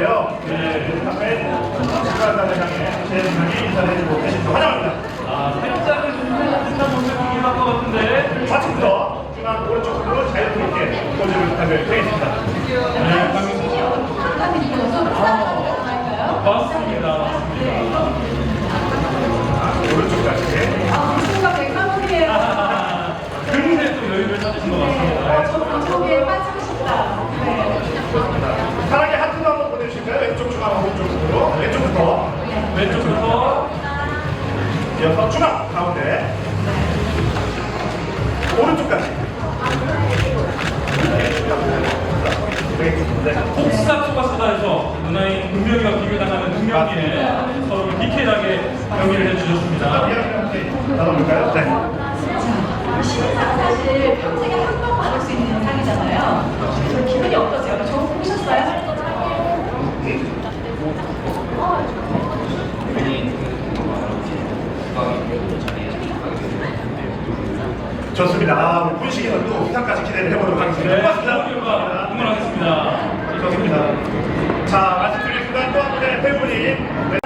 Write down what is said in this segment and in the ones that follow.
있는데요. 네, 앞에 축하한다는 향에 대장이 인사해주고 계십니다. 환영합니다. 아, 살짝은 든든한 모습이긴 한것 같은데. 좌측부터 중앙 오른쪽으로 자유롭게 포즈를 부탁드리겠습니다. 네, 강민수 씨. 맞습니다. 맞습니다. 오른쪽까지. 아, 금세 또 여유를 찾으신 것 같습니다. 사랑의 하트도 한번 보내주실까요? 왼쪽 중앙 오른쪽으로. 왼쪽부터. 왼쪽부터 중앙 가운데. 오른쪽까지. 네. 폭삭 속았수다에서 누나인 은명이와 비교당하는 은명이에 서로 디테일하게 연기를 해주셨습니다. 나눠볼까요? 네. 신상 사실 평생에 한 번 받을 수 있는 상이잖아요. 저 기분이 어떠세요? 저 보셨어요? 좋습니다. 아, 우리 분식이 또 부탁까지 기대를 해보도록 하겠습니다. 네, 고맙습니다. 수고하셨습니다. 응원하겠습니다. 좋습니다. 자, 말씀드릴 순간 또 한 분의 배우님,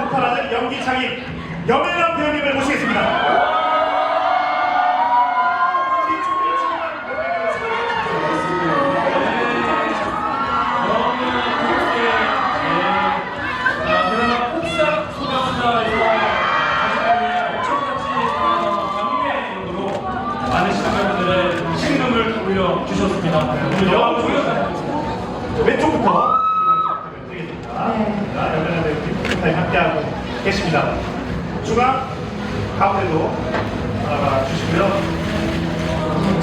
왼쪽부터 되겠습니다. 끝까지 함께하고 계십니다. 중앙, 가운데도 알아봐 주시고요.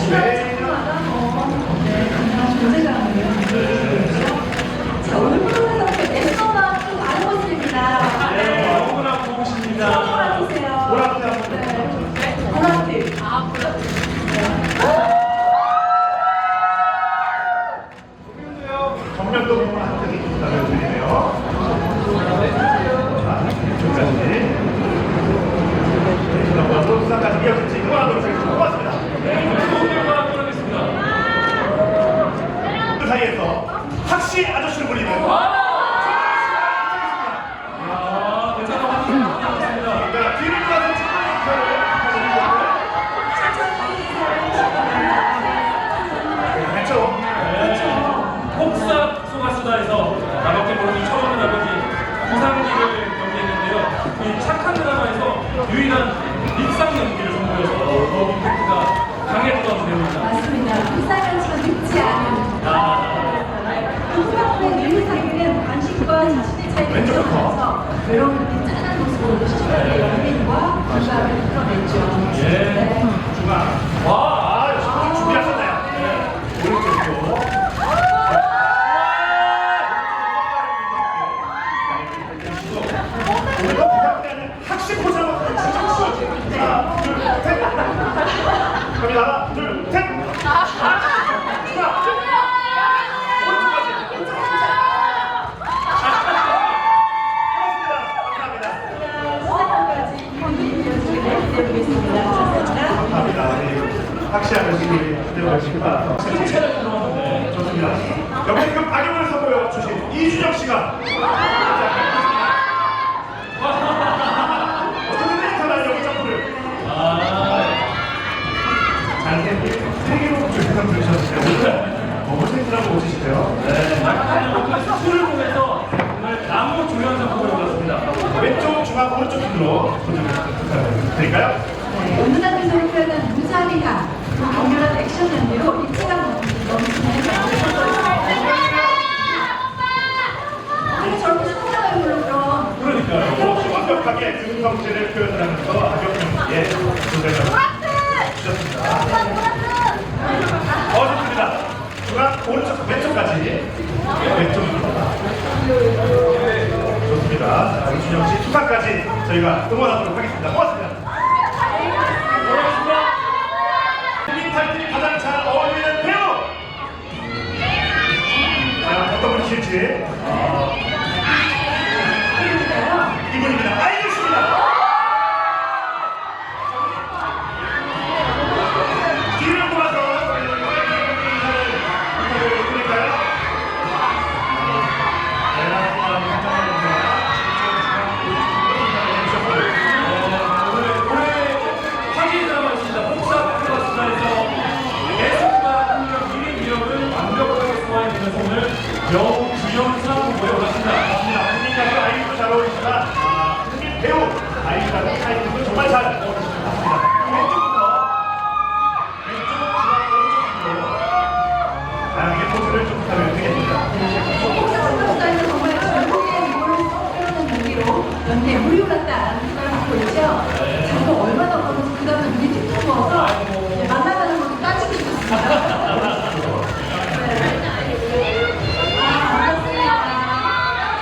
네. 자, 오늘 프로그램에서 에스더와 좀 다른 모습입니다. 네, 너무나 보고 싶습니다. 보라보세요. 보라보세요. 네. 보라트. 아, 정면도 보면 한 등이 있다고 드리네요. 이쪽까지. 지난번도 수상까지 이어질지 응원하도록 하겠습니다. 고맙습니다. 좋은 결과 보내겠습니다. 그 사이에서 확시 아저씨를 부리는 아, 대단한 환영입니다. 자, 뒤를 돌아서 찍고 있는 그렇죠. 폭삭 소가수다에서 나밖에 모르는 처음 아버지 구상기를 연기했는데요. 이 착한 드라마에서 유일한 립상 연기를 선보여서 더 임팩트가 강했던 배우입니다. 맞습니다. 불쌍하지만 늙지 않은. 아, 그 후반부의 릴리사기는 관심과 자신의 차 왼쪽부터. 외로운 짠한 모습으로 시청자의 연민과 풀어냈죠. 예. 중앙. 와, 아, 역시 준비하셨나요? 네. 오른쪽으로. 오늘도 부탁드리는 학식 포즈 한번 주십시오. 하나, 둘, 셋. 갑니다. 하나, 둘, 셋. 하나, 둘, 오른쪽까지. 고맙습니다. 감사합니다. 시작까지 이번 연습을 기대해보겠습니다. 감사합니다. 감사합니다. 우리 학시하는 시기 기대하십니다. 칭찬을 들어왔는데 좋습니다. 옆에 그 박영을 선보여 주신 이준영 씨가 어떻게 생각하나요, 여기 점프를? 아, 잘생긴 세계로 주변 들으셨는데 너무 생생하고 멋지시대요. 네, 오늘 술을 보면서 나무 중요한 작품을 골랐습니다. 왼쪽 중앙 오른쪽 부탁드릴까요? 네, 온누나 표정을 표현한 무자비함, 강렬한 액션 연기로 입체감 그러니까요. 완벽하게 중성체를 표현하면서 악역연기에 도전을 주셨습니다. 어, 좋습니다. 중앙 오른쪽 왼쪽까지 왼쪽입니다. 투사까지 저희가 응원하도록 하겠습니다. 고맙습니다. 아이유도 잘 어울리지만 아, 국민 배우 아이유라는 타이틀도 정말 잘 어울리시는 것 같습니다. 왼쪽부터 왼쪽, 중앙, 오른쪽으로 다양하게 포즈를 좀 부탁을 드리겠습니다. 홍사스타일은 정말 전국의 미모를 썩혀는 무기로 연대 물이 올랐다라는 생각을 하고 있죠. 저도 얼마나 그런지 그 다음에 눈이 틱톡 부어서 이제 만나가는 것도 따지고 싶었습니다. 네. 아, 반갑습니다.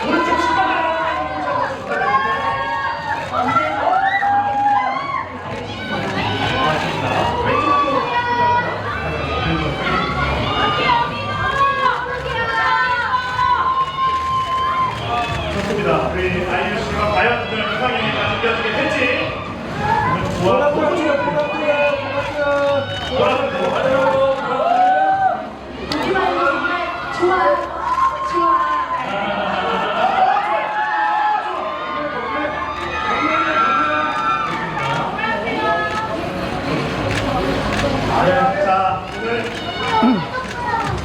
오른쪽 신발을 포즈 한번 부탁드립니다. 언제나 왼쪽으로 포즈 한번 부탁드립니다. 좋습니다. 우리 아이유 씨가 과연 오늘 이상형이 남겨주게 될지. 오늘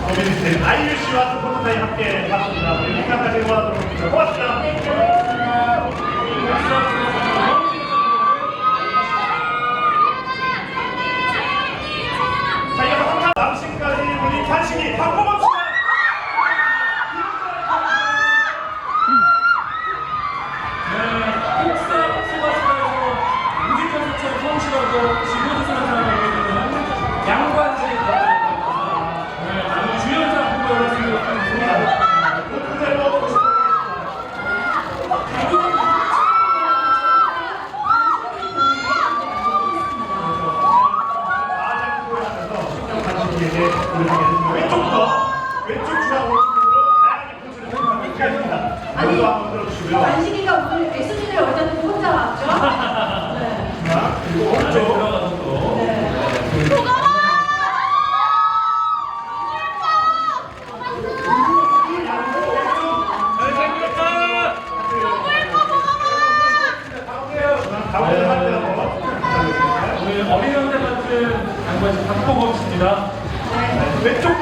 어메니스트 아이유 씨와 스포츠 타임 함께 봤습니다. 우리 이까지 응원하도록 하겠습니다. 고맙습니다. 자, 이어서 한타 남신까지 우리 간신히 박보검씨가 네, 폭삭 소가수다에서 뮤지컬처럼 성실하고 지구조선을 사랑하고 있는 양관재 감독입니다. 네, 오늘 주연상 후보에 올랐습니다. 그대로 보시도록 하겠습니다. 가장 보여주면서 간신히에게 보여주겠습니다. 왼쪽부터 왼쪽 중앙 오른쪽으로 다양하게 포즈를 해주도록 하겠습니다. 아니, 오른쪽 한번 들어주시고요. 관식이가 오늘 SG를 여기다 두고 혼자 왔죠? 네. 자, 그리고 안에 오른쪽. 들어가서 또 네. 오늘 어린이연대 같은 양관재 박보검 씨입니다. 네, 왼쪽